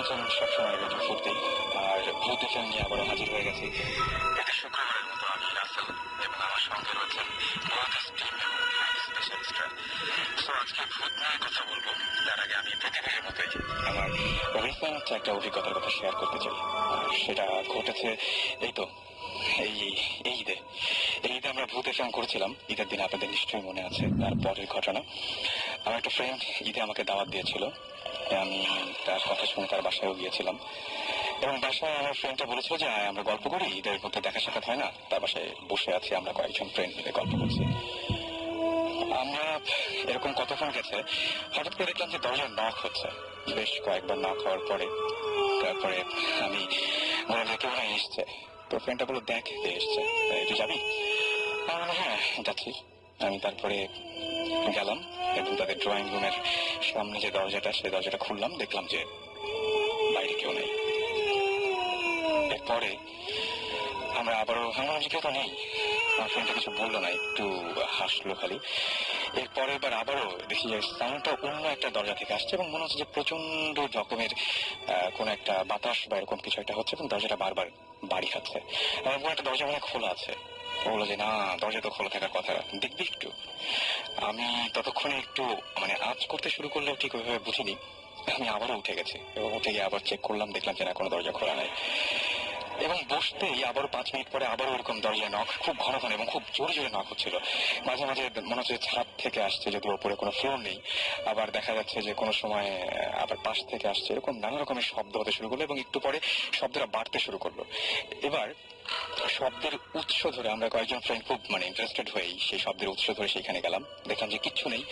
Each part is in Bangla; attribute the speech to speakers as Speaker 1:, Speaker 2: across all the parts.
Speaker 1: শুনছেন সবসময় রেডিও ফুর্তি আর ভূত এফএম নিয়ে আবারও হাজির হয়ে গেছি। এটা শুক্রবারের মতো আমি রাসেল এবং আমার সঙ্গে রয়েছেন মহাদেশ টিম এবং স্পেশালিস্টরা সো আজকে ভূত নিয়ে কথা বলব। তার আগে আমি প্রতিবারের মতোই আমার রিসেন্ট একটা অভিজ্ঞতার কথা শেয়ার করতে চাই। সেটা ঘটেছে এই তো এই এই ঈদে এই ঈদে আমরা ভূত এফএম করেছিলাম, ঈদের দিন আপনাদের নিশ্চয়ই মনে আছে, তার পরের ঘটনা। আমার একটা ফ্রেন্ড ঈদে আমাকে দাওয়াত দিয়েছিল, আমি তার কথা শুনে তার বাসায়ও গিয়েছিলাম। এবং বাসায় আমার ফ্রেন্ডটা বলেছিল যে আমরা গল্প করি, ঈদের মধ্যে দেখা সাক্ষাৎ হয় না? তার বাসায় বসে আছি, আমরা কয়েকজন ফ্রেন্ড মিলে গল্প করছি। আমরা এরকম কতক্ষণ গেছে, হঠাৎ করে দেখলাম যে দরজা নক হচ্ছে। বেশ কয়েকবার নক হওয়ার পরে, তারপরে আমি বললাম যে, কেউ এসছে। তো ফ্রেন্ডটা বলল দেখ কে এসছে। তুই যাবি? হ্যাঁ যাচ্ছি। আমি তারপরে গেলাম এবং তাদের ড্রয়িং রুমের সামনে যে দরজাটা, সেই দরজাটা খুললাম, দেখলাম যে বাইরে কেউ নেই। এরপরে আমরা আবারও, আমরা কেউ তো নেই। আমার ফ্রেন্ডটা কিছু বলল না, একটু হাসলো খালি। এরপরে এবার আবারও দেখি যে সাউন্ডটা অন্য একটা দরজা থেকে আসছে এবং মনে হচ্ছে যে প্রচণ্ড রকমের কোন একটা বাতাস বা এরকম কিছু একটা হচ্ছে এবং দরজাটা বারবার বাড়ি খাচ্ছে এবং একটা দরজা মানে খোলা আছে। বলল যে, না, দরজা তো খোলা থাকার কথা। দেখবি একটু। আমি ততক্ষণে একটু মানে আজ করতে শুরু করলেও ঠিক ওইভাবে বুঝিনি। আমি আবারও উঠে গেছি। এবং উঠে গিয়ে আবার চেক করলাম, দেখলাম যে না, কোনো দরজা খোলা নাই। বসতেই আবার পাঁচ মিনিট পরে আবার ওরকম দরজায় নখ খুব ঘন ঘন এবং খুব জোরে জোরে নখ হচ্ছিল। মাঝে মাঝে মনে হচ্ছে ছাদ থেকে আসছে যদি ওপরে কোনো ফ্লোর নেই। আবার দেখা যাচ্ছে যে কোনো সময় আবার পাশ থেকে আসছে। এরকম নানা রকমের শব্দ হতে শুরু করল এবং একটু পরে শব্দটা বাড়তে শুরু করল। এবার শব্দের উৎস ধরে আমরা কয়েকজন ফ্রেন্ড খুব মানে ইন্টারেস্টেড হয়েই সেই শব্দের উৎস ধরে সেখানে গেলাম। দেখলাম যে কিচ্ছু নেই।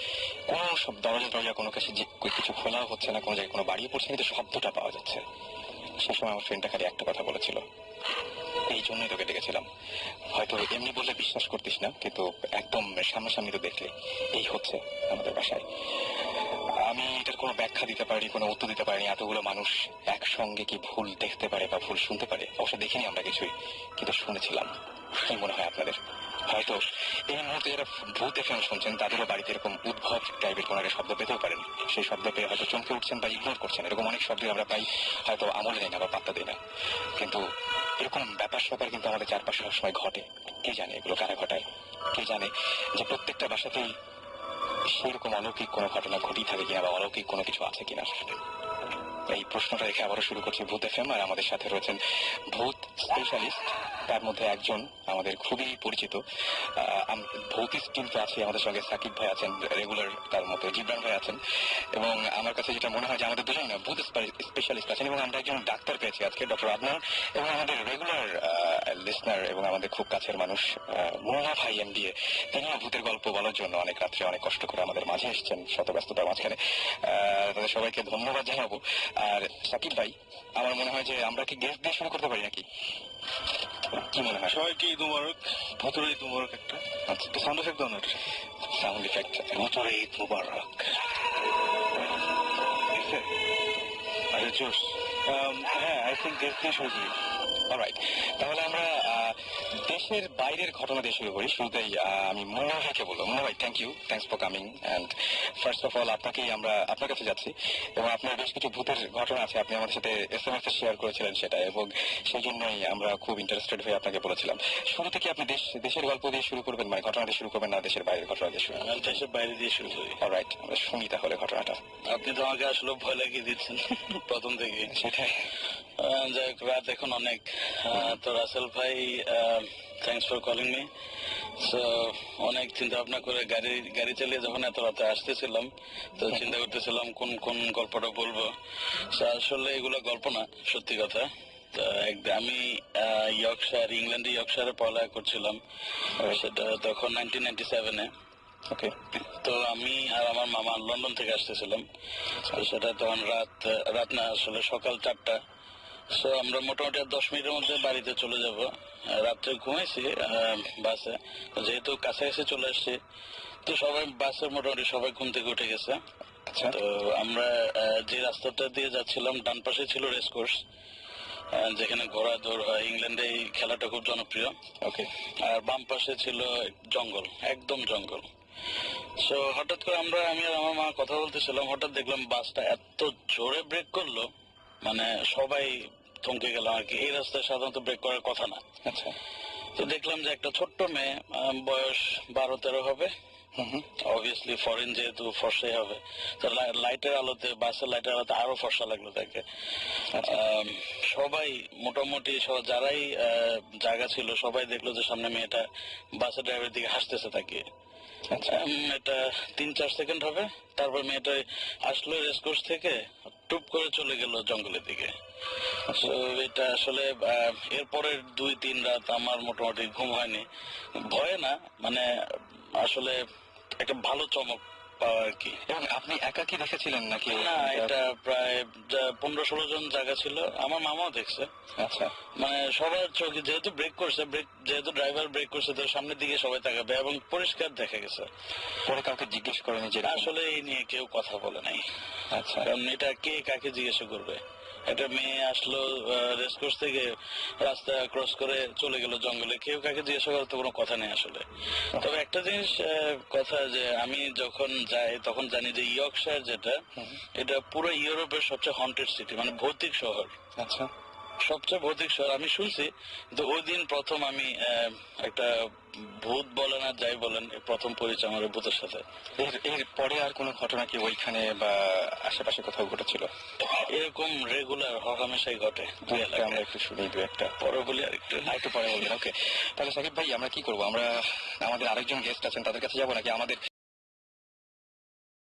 Speaker 1: কোনো সব দরজা দরজা কোনো কাছে কিছু খোলা হচ্ছে না, কোনো জায়গায় কোনো বাড়িয়ে পড়ছে কিন্তু শব্দটা পাওয়া যাচ্ছে। সে সময় আমার ফ্রেন্ডটা খালি একটা কথা বলেছিল। এই জন্যই তোকে ডেকেছিলাম। হয়তো এমনি বললে বিশ্বাস করতিস না, কিন্তু একদম সামনাসামনি তো দেখলে, এই হচ্ছে আমাদের বাসায়। আমি এটার কোনো ব্যাখ্যা দিতে পারিনি, কোনো উত্তর দিতে পারিনি, এতগুলো মানুষ একসঙ্গে কি ভুল দেখতে পারে বা ভুল শুনতে পারে? অবশ্য দেখিনি আমরা কিছুই, কিন্তু শুনেছিলাম। মনে হয় আপনাদের। হয়তো এই মুহূর্তে যারা ভূত এফএম শুনছেন, তাদেরও বাড়িতে এরকম উদ্ভব টাইপের কোনো একটা শব্দ পেতেও পারেন। সেই শব্দ পেয়ে হয়তো চমকে উঠছেন বা ইগনোর করছেন। এরকম অনেক শব্দ আমরা পাই, হয়তো আমলে নেই না বা পাত্তা দিই না। কিন্তু এরকম ব্যাপার স্যাপার কিন্তু আমাদের চারপাশে সবসময় ঘটে। কে জানে এগুলো কারা ঘটায়? কে জানে যে প্রত্যেকটা বাসাতেই সেরকম অলৌকিক কোনো ঘটনা ঘটেই থাকে কিনা বা অলৌকিক কোনো কিছু আছে কিনা এই প্রশ্নটা রেখে আবারও শুরু করছি ভূত এফএম, আর আমাদের সাথে রয়েছেন ভূত স্পেশালিস্ট তার মধ্যে একজন আমাদের খুবই পরিচিত। ভৌতিক কিন্তু আছে আমাদের সঙ্গে সাকিব ভাই আছেন রেগুলার তার মতো জিবরান ভাই আছেন। এবং আমার কাছে যেটা মনে হয় যে আমাদের দুজন ভূত স্পেশালিস্ট আছেন এবং আমরা একজন ডাক্তার পেয়েছি আজকে ডক্টর আদনান এবং আমাদের রেগুলার লিসনার এবং আমাদের খুব কাছের মানুষ মুন্না ভাই এম দিয়ে তিনিও ভূতের গল্প বলার জন্য অনেক রাত্রে অনেক কষ্ট করে আমাদের মাঝে এসছেন শত ব্যস্ততার মাঝখানে তাদের সবাইকে ধন্যবাদ জানাব। আর সাকিব ভাই আমার মনে হয় যে আমরা কি গেস্ট দিয়ে শুরু করতে পারি নাকি? কি মনে হয়?
Speaker 2: সবাইকে ঈদ মুবারক ভুতুরে ঈদ মুবারক একটা।
Speaker 1: আচ্ছা।
Speaker 2: সাউন্ড এফেক্ট দাও না
Speaker 1: সাউন্ড ইফেক্ট
Speaker 2: ভুতুরে ঈদ মুবারক আরে জোস হ্যাঁ আই থিঙ্ক দিয়ে শুরু
Speaker 1: অলরাইট তাহলে আমরা দেশের বাইরের ঘটনা দিয়ে শুরু করি। শুরুতেই আমি মুন্না ভাইকে বলব। মুন্না ভাই thank you thanks for coming and first of all আপনাকেই আমরা আপনার কাছে যাচ্ছি। এবং আপনার বেশ কিছু ভূতের ঘটনা আছে। আপনি আমাদের সাথে এস এম এস এ শেয়ার করেছিলেন সেটা। এবং সেই জন্যই আমরা খুব ইন্টারেস্টেড হয়ে আপনাকে বলেছিলাম। শুরু থেকে আপনি দেশ দেশের গল্প দিয়ে শুরু করবেন? মানে ঘটনা দিয়ে শুরু করবেন না দেশের বাইরের ঘটনা দিয়ে শুরু করবেন?
Speaker 2: দেশের বাইরে দিয়ে শুরু করি।
Speaker 1: অলরাইট আমরা শুনি তাহলে ঘটনাটা।
Speaker 2: আপনি তো আমাকে আসলে ভয় লাগিয়ে দিচ্ছেন প্রথম থেকে
Speaker 1: সেটাই।
Speaker 2: যাই হোক রাত এখন অনেক। তো রাসেল ভাই thanks for calling me so অনেক চিন্তা ভাবনা করে গাড়ি গাড়ি চালিয়ে যখন এত রাতে আসতেছিলাম তো চিন্তা করতেছিলাম কোন কোন গল্পটা বলব। আসলে এগুলো গল্প না সত্যি কথা। আমি ইয়র্কশায়ার ইংল্যান্ডে ইয়র্কশায়ারে পড়ালেখা করছিলাম। সেটা তখন নাইনটিন নাইনটি সেভেনে
Speaker 1: ওকে
Speaker 2: তো আমি আর আমার মামা লন্ডন থেকে আসতেছিলাম। সেটা তখন রাত রাত না আসলে সকাল চারটা। সো আমরা মোটামুটি আর দশ মিনিটের মধ্যে বাড়িতে চলে যাব। রাত্রে ঘুমাইছি বাসে। যেহেতু কাছাকাছি চলে আসছি তো সবাই বাসে মোটামুটি সবাই ঘুম থেকে উঠে গেছে।
Speaker 1: আচ্ছা।
Speaker 2: তো আমরা যে রাস্তাটা দিয়ে যাচ্ছিলাম ডান পাশে ছিল রেস কোর্স যেখানে ঘোড়া দৌড় হয়। ইংল্যান্ডে এই খেলাটা খুব জনপ্রিয়।
Speaker 1: ওকে।
Speaker 2: আর বাম পাশে ছিল জঙ্গল একদম জঙ্গল। সো হঠাৎ করে আমরা আমি আর আমার মা কথা বলতেছিলাম হঠাৎ দেখলাম বাসটা এত জোরে ব্রেক করল মানে সবাই থমকে গেলাম আর কি। এই রাস্তায় সাধারণত ব্রেক করার কথা না।
Speaker 1: আচ্ছা।
Speaker 2: তো দেখলাম যে একটা ছোট্ট মেয়ে বয়স বারো তেরো হবে অবভিয়াসলি ফরেন যেহেতু ফর্সাই হবে। তো লাইটের আলোতে বাসের লাইটের আলোতে আরও ফর্সা লাগল তাকে।
Speaker 1: আচ্ছা।
Speaker 2: সবাই মোটামুটি সব- যারাই আহ, জায়গা ছিল সবাই দেখল যে সামনে মেয়েটা বাসের ড্রাইভারের দিকে হাসতেছে তাকে। এটা তিন চার সেকেন্ড হবে। তারপর মেয়েটা আসলো রেসকোর্স থেকে, টুপ করে চলে গেল জঙ্গলের দিকে। এটা আসলে এরপরের দুই, তিন রাত আমার মোটামুটি ঘুম হয়নি। ভয়ে না মানে আসলে একটা ভালো চমক পাওয়া আর কি।
Speaker 1: এবং আপনি একা কি দেখেছিলেন নাকি?
Speaker 2: না এটা প্রায় পনেরো ষোলো জন জায়গা ছিল। আমার মামাও দেখছে।
Speaker 1: আচ্ছা।
Speaker 2: মানে সবার চোখে যেহেতু ব্রেক করছে ব্রেক যেহেতু ড্রাইভার ব্রেক করছে তো সামনের দিকে সবাই তাকাবে এবং পরিষ্কার দেখা গেছে।
Speaker 1: পরে কাউকে জিজ্ঞেস করেনি যে
Speaker 2: আসলে এই নিয়ে কেউ কথা বলে নাই।
Speaker 1: আচ্ছা।
Speaker 2: কারণ এটা কে কাকে জিজ্ঞাসা করবে? একটা মেয়ে আসলো রেসকোর্স থেকে রাস্তা ক্রস করে চলে গেল জঙ্গলে। কেউ কাকে জিজ্ঞাসা করার তো কোনো কথা নেই আসলে। তবে একটা জিনিস কথা যে আমি যখন যাই তখন জানি যে ইয়র্কশায়ার যেটা এটা পুরো ইউরোপের সবচেয়ে হন্টেড সিটি মানে ভৌতিক শহর।
Speaker 1: আচ্ছা।
Speaker 2: সবচেয়ে ভৌতিক শহর। আমি শুনছি তো ওই দিন প্রথম আমি একটা ভূত বলেন আর যাই বলেন প্রথম পরিচয় আমার ভূতের সাথে।
Speaker 1: এর এর পরে আর কোনো ঘটনা কি ওইখানে বা আশেপাশে কোথাও ঘটেছিল?
Speaker 2: এরকম রেগুলার হকামেশাই ঘটে দুই
Speaker 1: আমরা একটু শুনি দু একটা।
Speaker 2: পরে বলি আর একটু।
Speaker 1: একটু পরে বলবেন ওকে তাহলে সাকিব ভাই আমরা কি করব? আমরা আমাদের আরেকজন গেস্ট আছেন তাদের কাছে যাব নাকি? আমাদের